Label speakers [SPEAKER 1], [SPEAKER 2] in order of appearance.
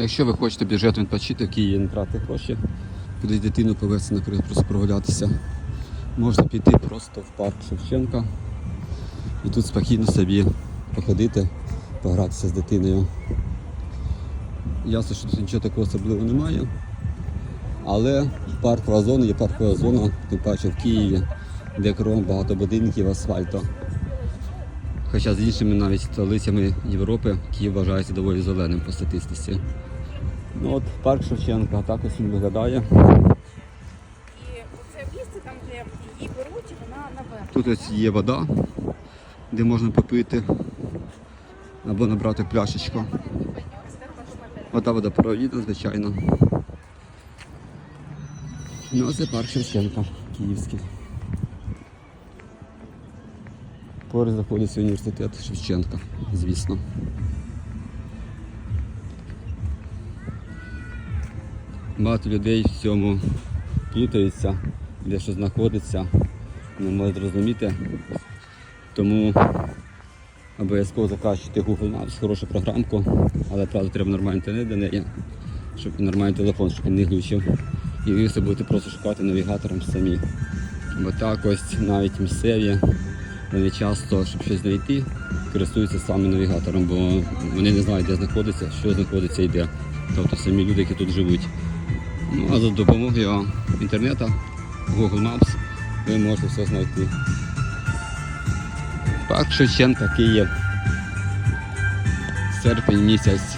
[SPEAKER 1] Якщо ви хочете бюджетно відпочити Києві, не тратити гроші, кудись дитину повезти, наприклад, просто прогулятися, можна піти просто в парк Шевченка і тут спокійно собі походити, погратися з дитиною. Ясно, що тут нічого такого особливого немає. Але паркова зона є паркова зона, тим паче в Києві, де кругом багато будинків, асфальту. Хоча з іншими навіть столицями Європи Київ вважається доволі зеленим по статистиці. Ну от парк Шевченка, так ось він виглядає.
[SPEAKER 2] І це місце там, де її беруть, вона наверх.
[SPEAKER 1] Тут ось є вода, де можна попити або набрати пляшечку. Вода водопровідна, звичайно. Ну, а це парк Шевченка київський. Поруч знаходиться університет Шевченка, звісно. Багато людей в цьому плутаються, де що знаходиться, не можуть зрозуміти. Тому обов'язково закачуйте Google Maps, хорошу програмку, але правда треба нормальний інтернет для неї, щоб нормальний телефон, щоб він не глючив. І ви все будете просто шукати навігатором самі. Бо так ось навіть місцеві, вони часто, щоб щось знайти, користуються саме навігатором, бо вони не знають, де знаходиться, що знаходиться і де. Тобто самі люди, які тут живуть. Ну а за допомогою інтернету, Google Maps, ви можете все знайти. Парк Шевченка, Київ. Серпень місяць.